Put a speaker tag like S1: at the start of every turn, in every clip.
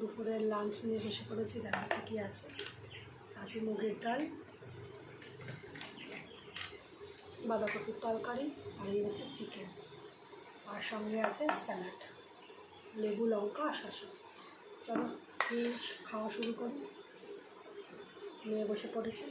S1: দুপুরের লাঞ্চ নিয়ে বসে পড়েছি দেখা কী আছে। আছে মুগের ডাল, বাঁধাকপির তরকারি, আর এই হচ্ছে চিকেন আর সঙ্গে আছে স্যালাড লেবু, লঙ্কা, আর শসা। চলো খাওয়া শুরু করি। নিয়ে বসে পড়েছি।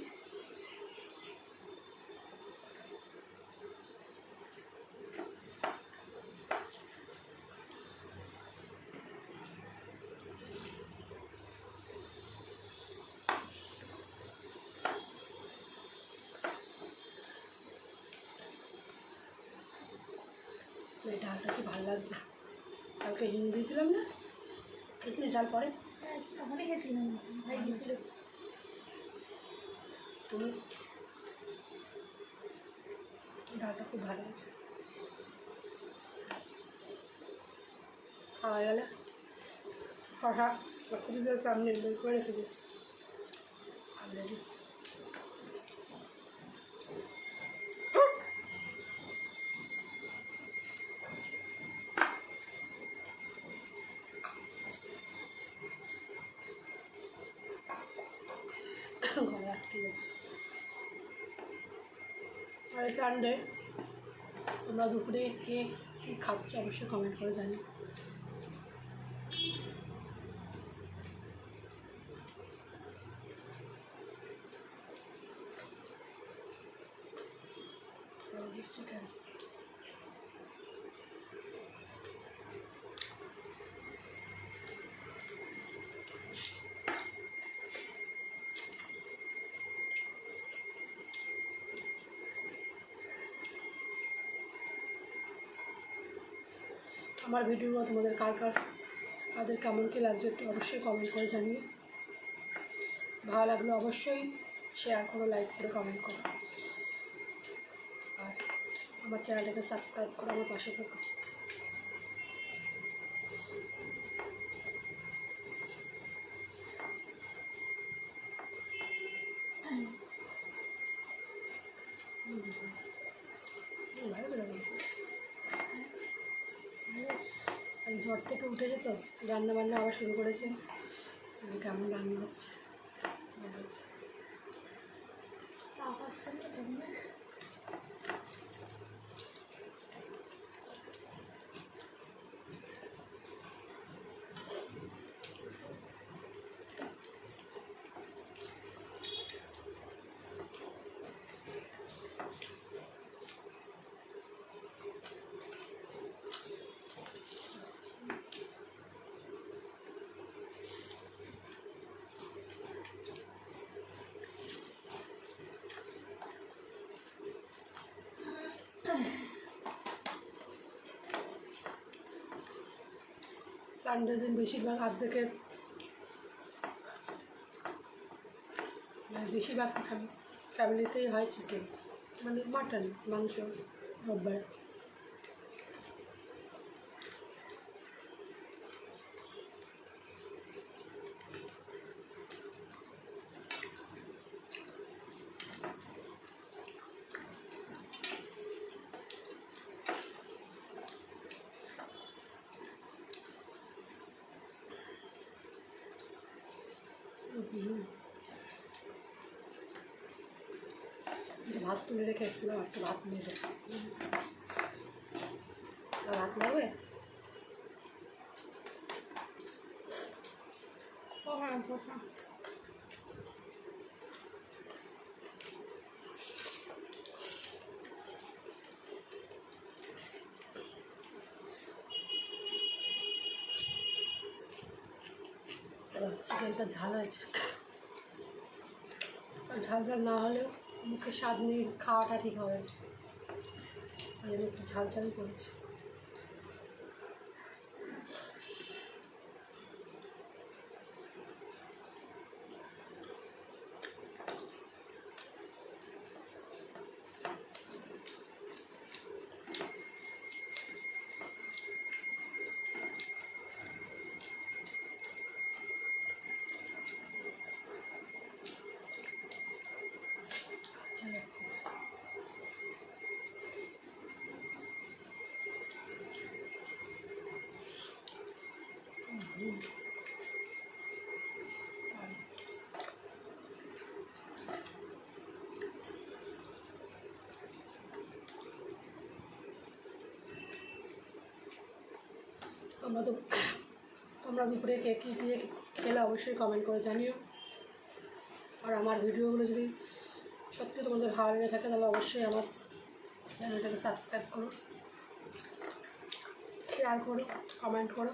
S1: এই ডালটা কি ভালো লাগছে? কালকে হিং দিয়েছিলাম না? খেয়েছিলি ডাল পরে?
S2: ওখানে গেছিলাম ভাই গেছিল
S1: তুমি? ডালটা খুব ভালো আছে খাওয়া গেলে ফ্রিজের সামনে বের করে রেখে দিই অলরেডি ঘরে আটকে আছে আর সানডে তোমরা দুপুরে কে কী খাচ্ছ অবশ্যই কমেন্ট করে জানি আমার ভিডিও তোমাদের কার কার, কাদের কেমন কী লাগছে একটু অবশ্যই কমেন্ট করে জানিয়ে ভালো লাগলে অবশ্যই শেয়ার করো লাইক করে কমেন্ট করো। আর আমার চ্যানেলটাকে সাবস্ক্রাইব করে, আমার পাশে থাকো। ভালো জ্বর থেকে উঠেছে তো রান্না বান্না আবার শুরু করেছে। কেমন রান্না হচ্ছে। সানডে দিন বেশিরভাগ আর্ধেকের বেশিরভাগ ফ্যামিলিতেই হয় চিকেন মানে মাটন মাংস রোববার। ভাত তুলে রেখে এসেছিলাম একটা ভাত নিয়ে ভাত লাগবে
S2: কখন কখন
S1: চিকেনটা ঝাল হয়েছে। ঝাল ঝাল না হলেও মুখে স্বাদ নিয়ে খাওয়াটা ঠিক হবে ওই জন্য একটু ঝাল ঝালই করেছি। তোমরা তো তোমরা দুপুরে কে কী দিয়ে খেলে অবশ্যই কমেন্ট করে জানিও। আর আমার ভিডিওগুলো যদি সত্যি তোমাদের ভালো লেগে থাকে, তাহলে অবশ্যই আমার চ্যানেলটাকে সাবস্ক্রাইব করো। শেয়ার করো কমেন্ট করো।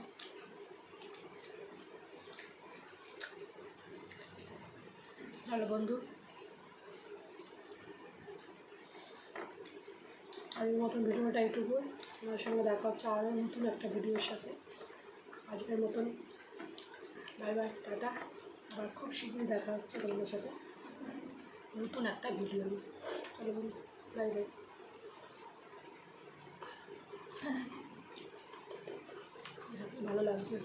S1: হ্যালো বন্ধু আজকের মতন ভিডিওটা এইটুকু। আমার সঙ্গে দেখা হচ্ছে আরও নতুন একটা ভিডিওর সাথে। আজকের মতন বাই বাই, টাটা। আবার খুব শীঘ্রই দেখা হচ্ছে তোমাদের সাথে নতুন একটা ভিডিও চলো বন্ধু, বাই বাই। ভালো লাগবে